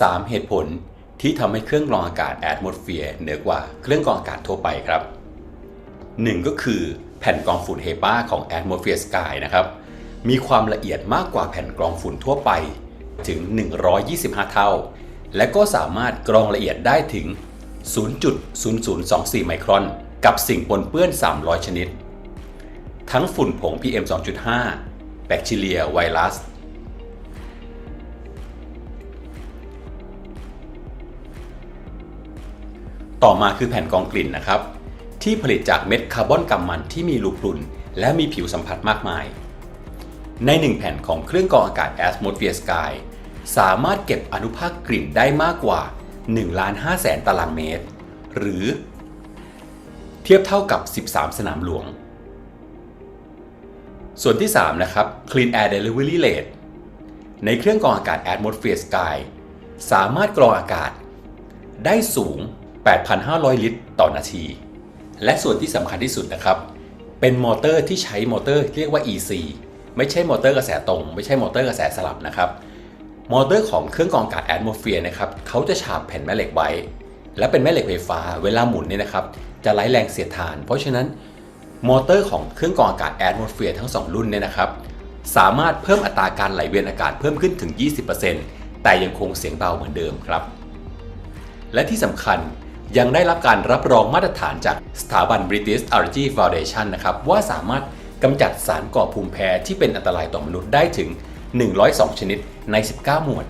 3 เหตุผลที่ทำให้เครื่องกรองอากาศ Atmosphere เหนือกว่าเครื่องกรองอากาศทั่วไปครับ 1 ก็คือแผ่นกรองฝุ่น HEPA ของ Atmosphere Sky นะครับมีความละเอียดมากกว่าแผ่นกรองฝุ่นทั่วไปถึง 125 เท่า และก็สามารถกรองละเอียดได้ถึง 0.0024 ไมครอน กับสิ่งปนเปื้อน 300 ชนิด ทั้งฝุ่นผง PM 2.5 แบคทีเรียไวรัส ต่อมาคือแผ่นกองกลิ่นนะครับ ที่ผลิตจากเม็ดคาร์บอนกำมันที่มีรูพรุน และมีผิวสัมผัสมากมาย ใน 1 แผ่นของเครื่องกรองอากาศ Atmosphere Sky สามารถเก็บอนุภาคกลิ่นได้มากกว่า1ล้าน5แสนตารางเมตร หรือ เทียบเท่ากับ 13 สนามหลวง ส่วนที่ 3 นะครับ Clean Air Delivery Rate ในเครื่องกรองอากาศ Atmosphere Sky สามารถกรองอากาศ ได้สูง 8,500 ลิตร ต่อนาที และส่วนที่สำคัญที่สุดนะครับ เป็นมอเตอร์ที่ใช้มอเตอร์เรียกว่า EC ไม่ใช่มอเตอร์กระแสตรง ไม่ใช่มอเตอร์กระแสสลับนะครับ มอเตอร์ของเครื่องกรองอากาศ Atmosphere นะครับเขาจะฉาบแผ่นแม่เหล็กไว้ และเป็นแม่เหล็กไฟฟ้า เวลาหมุนเนี่ยนะครับ จะไร้แรงเสียดทาน เพราะฉะนั้นมอเตอร์ของเครื่องกรองอากาศ Atmosphere ทั้ง 2 รุ่นเนี่ยนะครับ สามารถเพิ่มอัตราการไหลเวียนอากาศเพิ่มขึ้นถึง 20%แต่ยังคงเสียงเบาเหมือนเดิมครับ และที่สำคัญ ยังได้รับการรับรองมาตรฐานจากสถาบัน British Allergy Foundation นะครับว่าสามารถกำจัดสารก่อภูมิแพ้ที่เป็นอันตรายต่อมนุษย์ได้ถึง 102 ชนิดใน 19 หมวด